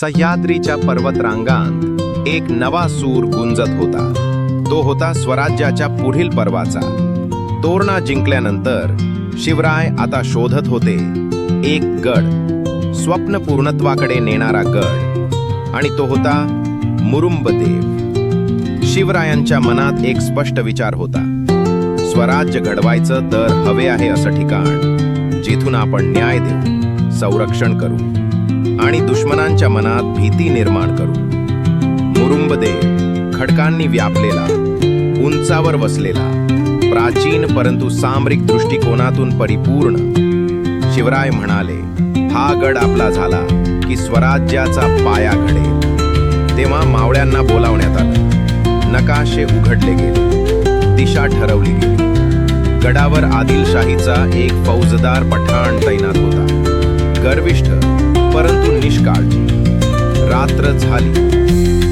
सह्याद्रीच्या पर्वतरांगांत एक नवा सूर गुंजत होता. तो होता स्वराज्याच्या पुढील पर्वाचा. तोरणा जिंकल्यानंतर शिवराय आता शोधत होते एक गड. स्वप्न पूर्णत्वाकडे नेणारा गड. आणि तो होता मुरुंबदेव. शिवरायांच्या मनात एक स्पष्ट विचार होता. स्वराज्य घडवायचं तर हवे आहे असं ठिकाण जिथून आपण न्याय देऊ संरक्षण करू. आणि दुश्मनांच्या मनात भीती निर्माण करू. मुरुंबदे खडकांनी व्यापलेला उंचावर वसलेला प्राचीन परंतु सामरिक दृष्टिकोनातून परिपूर्ण. शिवराय म्हणाले हा गड आपला झाला की स्वराज्याचा पाया घडेल. तेव्हा मावळ्यांना बोलावण्यात आलं. नकाशे उघडले गेले. दिशा ठरवली गेली. गडावर आदिलशाहीचा एक फौजदार पठाण तैनात होता. गर्विष्ठ परंतु निष्काळजी. रात्र झाली.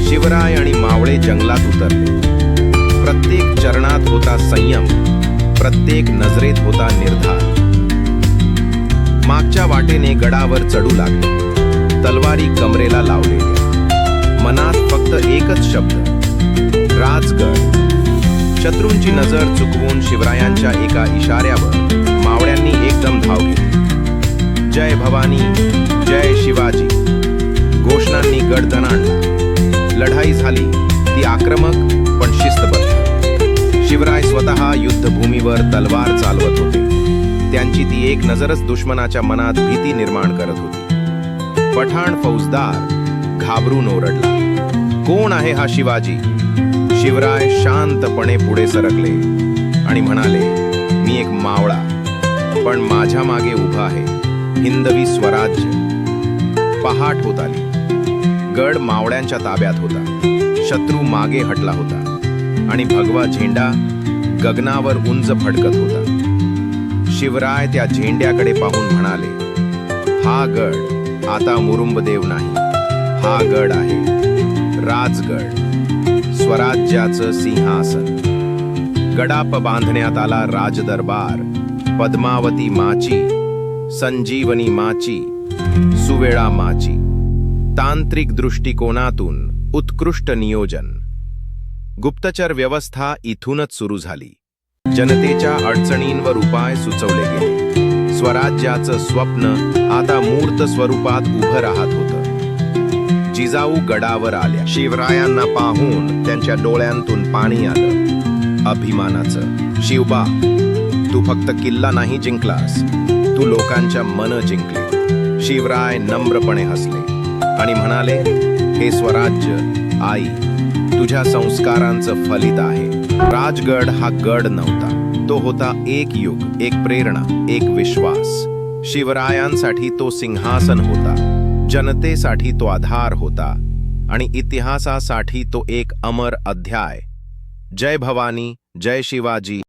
शिवराय आणि मावळे जंगलात उतरले. प्रत्येक चरणात होता संयम प्रत्येक नजरेत होता निर्धार. मागच्या वाटेने गडावर चढू लागले. तलवारी कमरेला लावलेल्या मनात फक्त एकच शब्द राजगड. शत्रूंची नजर चुकवून शिवरायांच्या एका इशाऱ्यावर मावळ्यांनी एकदम धाव घेतली. जय भवानी. शिवाजी. घोषणांनी गडदण आणला लढाई झाली ती आक्रमक पण शिस्तबद्ध. शिवराय स्वतः युद्धभूमीवर तलवार चालवत होते. त्यांची ती एक नजरच दुश्मनाच्या मनात भीती निर्माण करत होती. पठाण फौजदार घाबरून ओरडला कोण आहे हा शिवाजी? शिवराय शांतपणे पुढे सरकले आणि म्हणाले मी एक मावळा पण माझ्या मागे उभा आहे हिंदवी स्वराज्य. पहाट होत आली. गड मावळ्यांच्या ताब्यात होता. शत्रू मागे हटला होता. आणि भगवा झेंडा गगनावर उंच फडकत होता. शिवराय त्या झेंड्याकडे पाहून म्हणाले हा गड आता मुरुंबदेव नाही. हा गड आहे राजगड स्वराज्याचं सिंहासन. गडाप बांधण्यात आला राजदरबार पद्मावती माची संजीवनी माची सुवेळा माची तांत्रिक दृष्टिकोनातून उत्कृष्ट नियोजन. गुप्तचर व्यवस्था इथूनच सुरू झाली. जनतेच्या अडचणींवर उपाय सुचवले गेले. स्वराज्याचं स्वप्न आता मूर्त स्वरूपात उभं राहत होतं. जिजाऊ गडावर आल्या. शिवरायांना पाहून त्यांच्या डोळ्यांतून पाणी आलं. अभिमानाचं. शिवबा तू फक्त किल्ला नाही जिंकलास. तू लोकांच्या मन जिंकली. शिवराय नम्रपणे हसले आणि म्हणाले हे स्वराज्य आई तुझ्या संस्कारांचं फलित आहे. राजगड हा गड नव्हता. तो होता एक युग एक प्रेरणा एक विश्वास. शिवरायांसाठी तो सिंहासन होता. जनतेसाठी तो आधार होता. आणि इतिहासासाठी तो एक अमर अध्याय. जय भवानी जय शिवाजी.